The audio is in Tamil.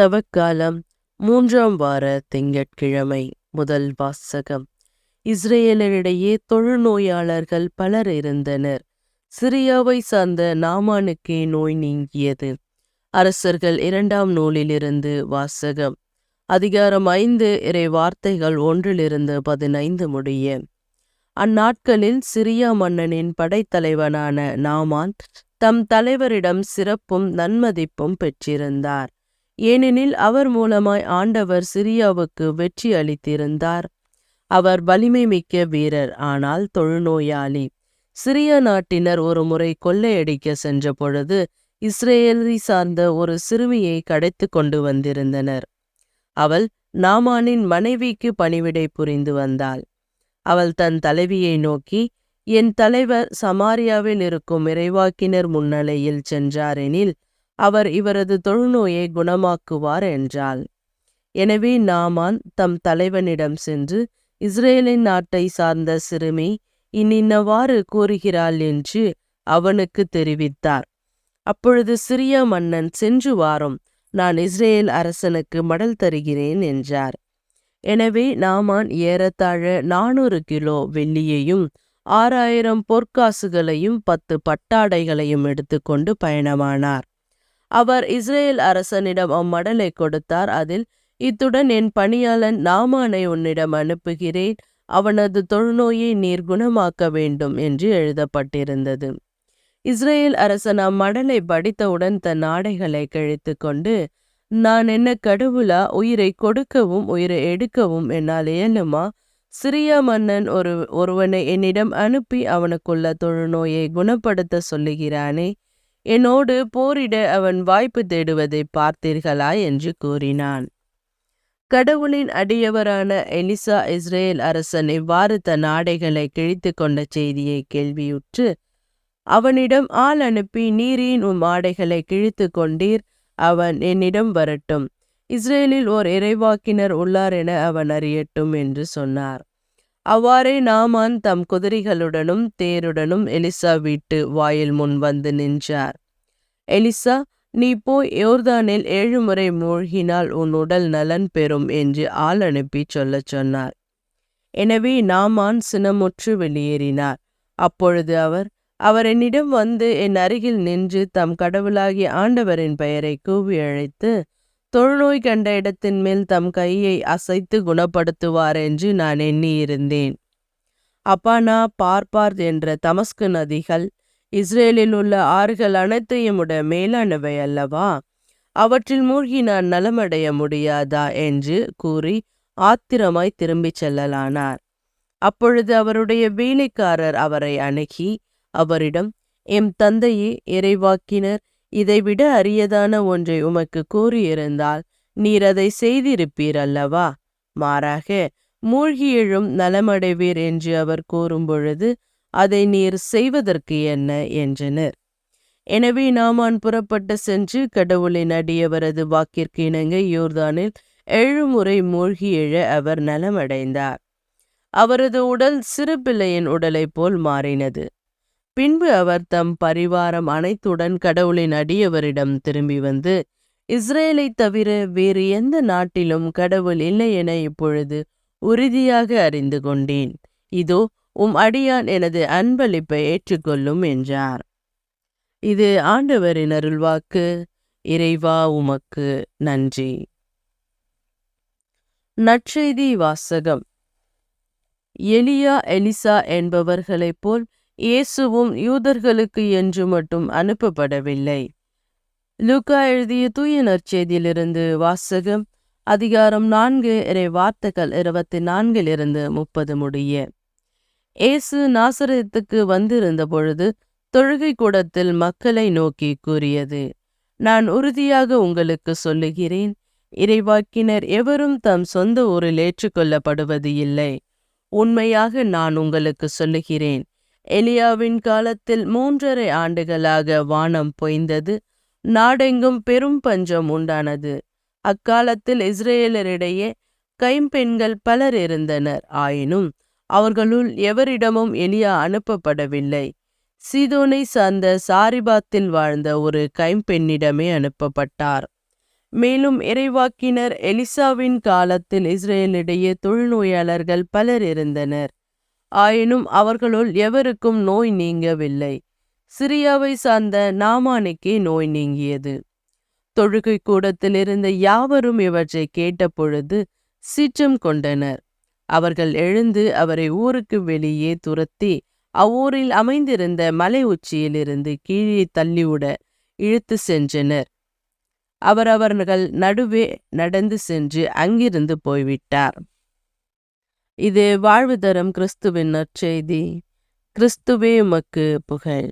தவக்காலம் மூன்றாம் வார திங்கட்கிழமை முதல் வாசகம். இஸ்ரேலரிடையே தொழுநோயாளர்கள் பலர் இருந்தனர். சிரியாவை சார்ந்த நாமானுக்கே நோய் நீங்கியது. அரசர்கள் இரண்டாம் நூலிலிருந்து வாசகம். அதிகாரம் ஐந்து இறை வார்த்தைகள் ஒன்றிலிருந்து பதினைந்து முடிய. அந்நாட்களில் சிரியா மன்னனின் படைத்தலைவனான நாமான் தம் தலைவரிடம் சிறப்பும் நன்மதிப்பும் பெற்றிருந்தார். ஏனெனில் அவர் மூலமாய் ஆண்டவர் சிரியாவுக்கு வெற்றி அளித்திருந்தார். அவர் வலிமை மிக்க வீரர். ஆனால் தொழுநோயாளி. சிரிய நாட்டினர் ஒரு முறை கொள்ளையடிக்க சென்ற பொழுது இஸ்ரேலை சார்ந்த ஒரு சிறுமியை கடைத்து கொண்டு வந்திருந்தனர். அவள் நாமானின் மனைவிக்கு பணிவிடை புரிந்து வந்தாள். அவள் தன் தலைவியை நோக்கி என் தலைவர் சமாரியாவில் இருக்கும் இறைவாக்கினர் முன்னிலையில் சென்றாரெனில் அவர் இவரது தொழுநோயை குணமாக்குவார் என்றாள். எனவே நாமான் தம் தலைவனிடம் சென்று இஸ்ரேலின் நாட்டை சார்ந்த சிறுமி இன்னின்னவாறு கூறுகிறாள் என்று அவனுக்கு தெரிவித்தார். அப்பொழுது சிறிய மன்னன் சென்று வாரும் நான் இஸ்ரேல் அரசனுக்கு மடல் தருகிறேன் என்றார். எனவே நாமான் ஏறத்தாழ நானூறு கிலோ வெள்ளியையும் ஆறாயிரம் பொற்காசுகளையும் பத்து பட்டாடைகளையும் எடுத்துக்கொண்டு பயணமானார். அவர் இஸ்ரேல் அரசனிடம் அம்மடலை கொடுத்தார். அதில் இத்துடன் என் பணியாளன் நாமானை உன்னிடம் அனுப்புகிறேன். அவனது தொழுநோயை நீர் குணமாக்க வேண்டும் என்று எழுதப்பட்டிருந்தது. இஸ்ரேல் அரசன் அம்மடலை படித்தவுடன் தன் ஆடைகளை கிழித்து கொண்டு நான் என்ன கடவுளா? உயிரை கொடுக்கவும் உயிரை எடுக்கவும் என்னால் இயலுமா? சிறிய மன்னன் ஒரு ஒருவனை என்னிடம் அனுப்பி அவனுக்குள்ள தொழுநோயை குணப்படுத்த சொல்லுகிறானே. என்னோடு போரிட அவன் வாய்ப்பு தேடுவதை பார்த்தீர்களா? என்று கூறினான். கடவுளின் அடியவரான எலிசா இஸ்ரேல் அரசன் இவ்வாறு தன் ஆடைகளை கிழித்து கொண்ட செய்தியை கேள்வியுற்று அவனிடம் ஆள் அனுப்பி நீரின் உம் ஆடைகளை கிழித்து கொண்டீர் அவன் என்னிடம் வரட்டும். இஸ்ரேலில் ஓர் இறைவாக்கினர் உள்ளார் என அவன் அறியட்டும் என்று சொன்னார். அவ்வாறே நாமான் தம் குதிரைகளுடனும் தேருடனும் எலிசா வீட்டு வாயில் முன் வந்து நின்றார். எலிசா நீ போய் யோர்தானில் ஏழு முறை மூழ்கினால் உன் உடல் நலன் பெறும் என்று ஆள் அனுப்பி சொல்லச் சொன்னார். எனவே நாமான் சினமுற்று வெளியேறினார். அப்பொழுது அவர் அவர் என்னிடம் வந்து என் அருகில் நின்று தம் கடவுளாகிய ஆண்டவரின் பெயரை கூவி அழைத்து தொழுநோய் கண்ட இடத்தின் மேல் தம் கையை அசைத்து குணப்படுத்துவார் என்று நான் எண்ணியிருந்தேன். அப்பானா பார்பார் என்ற தமஸ்கு நதிகள் இஸ்ரேலில் உள்ள ஆறுகள் அனைத்தையும் உட மேலானவை அல்லவா? அவற்றில் மூழ்கி நான் நலமடைய முடியாதா? என்று கூறி ஆத்திரமாய் திரும்பிச் செல்லலானார். அப்பொழுது அவருடைய வேலைக்காரர் அவரை அணுகி அவரிடம் எம் தந்தையே இறைவாக்கினர் இதைவிட அரியதான ஒன்றை உமக்கு கூறியிருந்தால் நீர் அதை செய்திருப்பீர் அல்லவா? மாறாக மூழ்கி எழும் நலமடைவீர் என்று அவர் கூறும்பொழுது அதை நீர் செய்வதற்கு என்ன? என்றனர். எனவே நாமான் புறப்பட்டு சென்று கடவுளின் அடியவரது வாக்கிற்கு இணங்க யோர்தானில் ஏழு முறை மூழ்கி எழ அவர் நலமடைந்தார். அவரது உடல் சிறு பிள்ளையின் உடலைப் போல் மாறினது. பின்பு அவர் தம் பரிவாரம் அனைத்துடன் கடவுளின் அடியவரிடம் திரும்பி வந்து இஸ்ரேலை தவிர வேறு எந்த நாட்டிலும் கடவுள் இல்லை என இப்பொழுது உறுதியாக அறிந்து கொண்டேன். இதோ உம் அடியான் எனது அன்பளிப்பை ஏற்றுக்கொள்ளும் என்றார். இது ஆண்டவரின் அருள்வாக்கு. இறைவா உமக்கு நன்றி. நற்செய்தி வாசகம். எலியா எலிசா என்பவர்களைப் போல் இயேசுவும் யூதர்களுக்கு என்று மட்டும் அனுப்பப்படவில்லை. லூக்கா எழுதிய தூய நற்செய்தியிலிருந்து வாசகம் அதிகாரம் நான்கு இறை வார்த்தைகள் இருபத்தி நான்கிலிருந்து முப்பது முடிய. இயேசு நாசரத்துக்கு வந்திருந்த பொழுது தொழுகை கூடத்தில் மக்களை நோக்கி கூறியது நான் உறுதியாக உங்களுக்கு சொல்லுகிறேன் இறைவாக்கினர் எவரும் தம் சொந்த ஊரில் ஏற்றுக்கொள்ளப்படுவது இல்லை. உண்மையாக நான் உங்களுக்கு சொல்லுகிறேன் எலியாவின் காலத்தில் மூன்றரை ஆண்டுகளாக வானம் பொய்ந்தது நாடெங்கும் பெரும் பஞ்சம் உண்டானது. அக்காலத்தில் இஸ்ரேலரிடையே கைம்பெண்கள் பலர் இருந்தனர். ஆயினும் அவர்களுள் எவரிடமும் எலியா அனுப்பப்படவில்லை. சீதோனை சார்ந்த சாரிபாத்தில் வாழ்ந்த ஒரு கைம்பெண்ணிடமே அனுப்பப்பட்டார். மேலும் இறைவாக்கினர் எலிசாவின் காலத்தில் இஸ்ரேலிடையே தொழுநோயாளர்கள் பலர் இருந்தனர். ஆயினும் அவர்களுள் எவருக்கும் நோய் நீங்கவில்லை. சிரியாவை சார்ந்த நாமானுக்கே நோய் நீங்கியது. தொழுகை கூடத்தில் இருந்த யாவரும் இவற்றை கேட்டபொழுது சீற்றம் கொண்டனர். அவர்கள் எழுந்து அவரை ஊருக்கு வெளியே துரத்தி அவ்வூரில் அமைந்திருந்த மலை உச்சியிலிருந்து கீழே தள்ளிவிட இழுத்து சென்றனர். அவர் அவர்கள் நடுவே நடந்து சென்று அங்கிருந்து போய்விட்டார். இது வாழ்வு தரும் கிறிஸ்துவின் நற்செய்தி. கிறிஸ்துவே உமக்கு புகழ்.